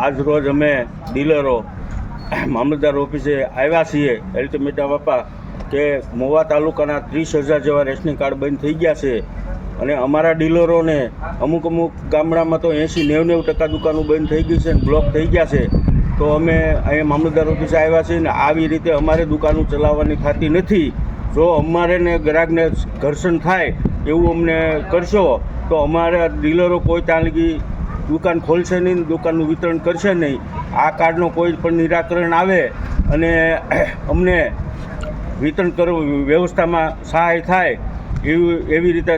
આજ રોજ અમે ડીલરો મામલતદાર ઓફિસે આવ્યા છીએ. એલ્ટિમેટા બાપા કે મોવા તાલુકાના ત્રીસ હજાર જેવા રેશનિંગ કાર્ડ બંધ થઈ ગયા છે અને અમારા ડીલરોને અમુક અમુક ગામડામાં તો એંસી નેવ નેવ ટકા દુકાનો બંધ થઈ ગઈ છે અને બ્લોક થઈ ગયા છે. તો અમે અહીંયા મામલતદાર ઓફિસે આવ્યા છીએ ને આવી રીતે અમારે દુકાનો ચલાવવાની થતી નથી. જો અમારે ને ગ્રાહકને ઘર્ષણ થાય એવું અમને કરશો, તો અમારા ડીલરો કોઈ ત્યાં લગી દુકાન ખોલશે નહીં, દુકાનનું વિતરણ કરશે નહીં. આ કાર્ડનો કોઈ પણ નિરાકરણ આવે અને અમને વિતરણ કરવું વ્યવસ્થામાં સહાય થાય એવી એવી રીતે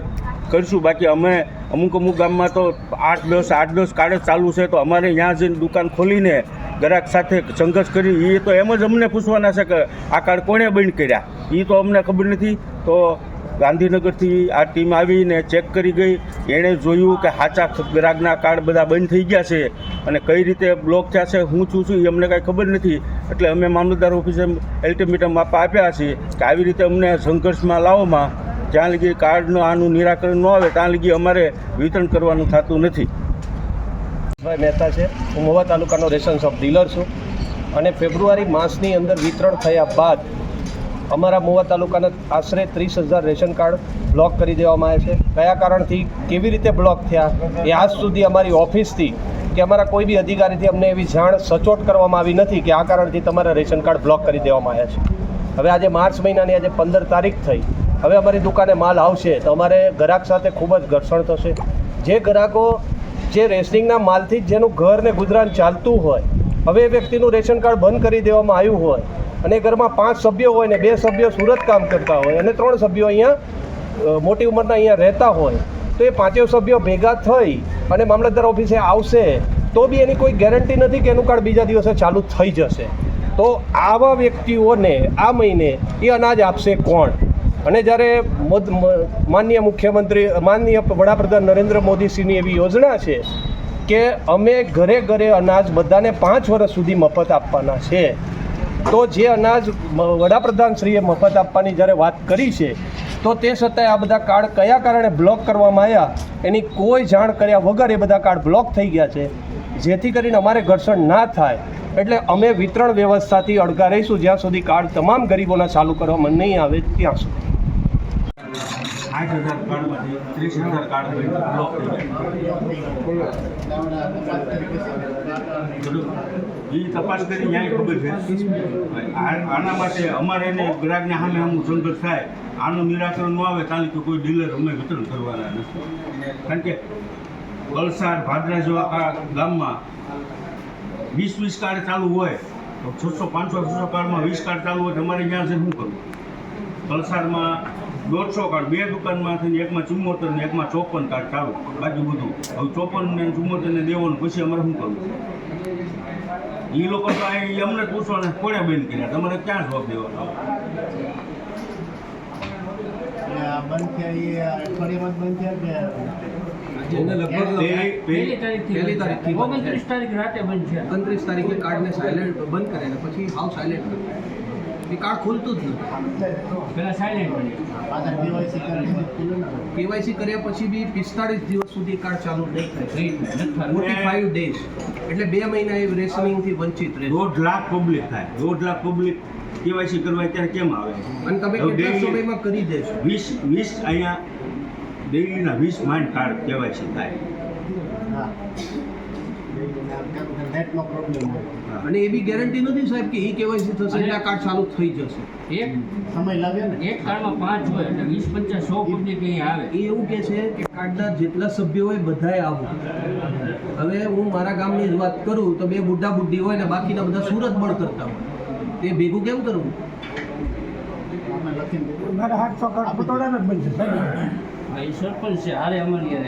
કરીશું. બાકી અમે અમુક અમુક ગામમાં તો આઠ દસ આઠ દસ કાર્ડ જ ચાલુ છે, તો અમારે ત્યાં જઈને દુકાન ખોલીને ગ્રાહક સાથે સંઘર્ષ કરી એ તો એમ જ અમને પૂછવાના છે કે આ કાર્ડ કોણે બંધ કર્યા? એ તો અમને ખબર નથી. તો ગાંધીનગરથી આ ટીમ આવીને ચેક કરી ગઈ. એણે જોયું કે સાચા ગ્રાહકના કાર્ડ બધા બંધ થઈ ગયા છે અને કઈ રીતે બ્લોક થયા છે, હું છું છું એ અમને કાંઈ ખબર નથી. એટલે અમે મામલતદાર ઓફિસે અલ્ટિમેટમ આપવા આપ્યા છીએ કે આવી રીતે અમને સંઘર્ષમાં લાવોમાં, જ્યાં લગી કાર્ડનું આનું નિરાકરણ ન આવે, ત્યાં લગી અમારે વિતરણ કરવાનું થતું નથી. ભાઈ, મહેતા છે. હું મોવા તાલુકાનો રેશન શોપ ડીલર છું. અને ફેબ્રુઆરી માસની અંદર વિતરણ થયા બાદ અમારા મોવા તાલુકાના આશરે ત્રીસ હજાર રેશન કાર્ડ બ્લોક કરી દેવામાં આવ્યા છે. કયા કારણથી, કેવી રીતે બ્લોક થયા, એ આજ સુધી અમારી ઓફિસથી કે અમારા કોઈ બી અધિકારીથી અમને એવી જાણ સચોટ કરવામાં આવી નથી કે આ કારણથી તમારા રેશન કાર્ડ બ્લોક કરી દેવામાં આવ્યા છે. હવે આજે માર્ચ મહિનાની આજે પંદર તારીખ થઈ. હવે અમારી દુકાને માલ આવશે તો અમારે ગ્રાહક સાથે ખૂબ જ ઘર્ષણ થશે. જે ગ્રાહકો જે રેશનિંગના માલથી જ જેનું ઘર ને ગુજરાન ચાલતું હોય, હવે એ વ્યક્તિનું રેશન કાર્ડ બંધ કરી દેવામાં આવ્યું હોય અને ઘરમાં પાંચ સભ્યો હોય ને બે સભ્યો સુરત કામ કરતા હોય અને ત્રણ સભ્યો અહીંયા મોટી ઉંમરના અહીંયા રહેતા હોય, તો એ પાંચેય સભ્યો ભેગા થઈ અને મામલતદાર ઓફિસે આવશે, તો બી એની કોઈ ગેરંટી નથી કે એનું કાર્ડ બીજા દિવસે ચાલુ થઈ જશે. તો આવા વ્યક્તિઓને આ મહિને એ અનાજ આપશે કોણ? અને જ્યારે માનનીય મુખ્યમંત્રી, માનનીય વડાપ્રધાન નરેન્દ્ર મોદીસિંહની એવી યોજના છે કે અમે ઘરે ઘરે અનાજ બધાને પાંચ વર્ષ સુધી મફત આપવાના છે. તો જે અનાજ વડાપ્રધાનશ્રીએ મફત આપવાની જ્યારે વાત કરી છે, તો તે છતાંય આ બધા કાર્ડ કયા કારણે બ્લોક કરવામાં આવ્યા, એની કોઈ જાણ કર્યા વગર એ બધા કાર્ડ બ્લોક થઈ ગયા છે. જેથી કરીને અમારે ઘર્ષણ ના થાય. એટલે અમે વિતરણ વ્યવસ્થાથી અડગા રહીશું. જ્યાં સુધી કાર્ડ તમામ ગરીબોના ચાલુ કરવામાં નહીં આવે ત્યાં સુધી. આઠ હજાર કાર્ડમાંથી ત્રીસ હજાર કાર્ડ બ્લોક થઈ ગયા એ તપાસ કરી ન્યાય ખબર છે આના માટે અમારે એને ગ્રાહકને સામે અમુક સંઘર્ષ થાય. આનું નિરાકરણ ન આવે કારણ કે કોઈ ડીલર અમે વિતરણ કરવાના નથી. કારણ કે વલસાડ, ભાદરા જેવા ગામમાં વીસ વીસ કાર્ડ ચાલુ હોય, તો છસો પાંચસો છસો કાર્ડમાં વીસ કાર્ડ ચાલુ હોય તો અમારે ત્યાં છે શું કરવું? વલસાડમાં દોઢસો કાર્ડ બે દુકાનમાંથી એકમાં ચુમ્મોતેર ને એકમાં ચોપન કાર્ડ ચાલુ. બાકી બધું. હવે ચોપન ને ચુમ્મોતેર ને દેવાનું પછી અમારે શું કરવું? એ લોકો તો અહીં અમને પૂછવાના કોને બંધ કર્યા? તમારે ક્યાં જવાબ દેવાનો? બંધ થયા એ અઠવાડિયામાં બંધ થયા કે? ઓગણત્રીસ તારીખ રાતે બંધ છે ઓગણત્રીસ તારીખે કાર્ડને સાયલેન્ટ બંધ કરે ને પછી હાવ સાયલેન્ટ કરે કાર્ડ ખુલતું જ નથી. પેલા સાયલેન્ટ કેવાયસી કર્યા પછી બી પિસ્તાળીસ દિવસ સુધી કાર્ડ ચાલુ નહીં થાય ફોર્ટી ફાઈવ ડેઝ એટલે બે મહિના એ રેશનિંગથી વંચિત રહે દોઢ લાખ પબ્લિક થાય. દોઢ લાખ પબ્લિક કેવાયસી કરવા ત્યારે કેમ આવે? અને તમે કેટલા સમયમાં કરી દેશો? વીસ વીસ અહીંયા ડેઈલીના વીસ માઇન્ડ કાર્ડ કેવાયસી થાય. હા. નેટનો પ્રોબ્લેમ હોય અને એ બી ગેરંટી નથી સાહેબ કે ઈ કેવાયસી થશે એટલે આ કાર્ડ ચાલુ થઈ જશે. એક સમય લાગે ને? એક કાર્ડમાં પાંચ હોય એટલે વીસ પચાસ સો પબ્લિક અહીં આવે. એ એવું કે છે કે કાર્ડના જેટલા સભ્યો હોય બધાએ આવું. હવે હું મારા ગામની જ વાત કરું તો બે બુઢા બુઢી હોય ને બાકીના બધા સુરત બળ કરતા હોય. તે ભેગું કેમ કરવું? મારા હાથ છ કાર્ડ ફોટોડા જ બનશે સાહેબ. ભાઈ સરપંચ છે હારે અમારી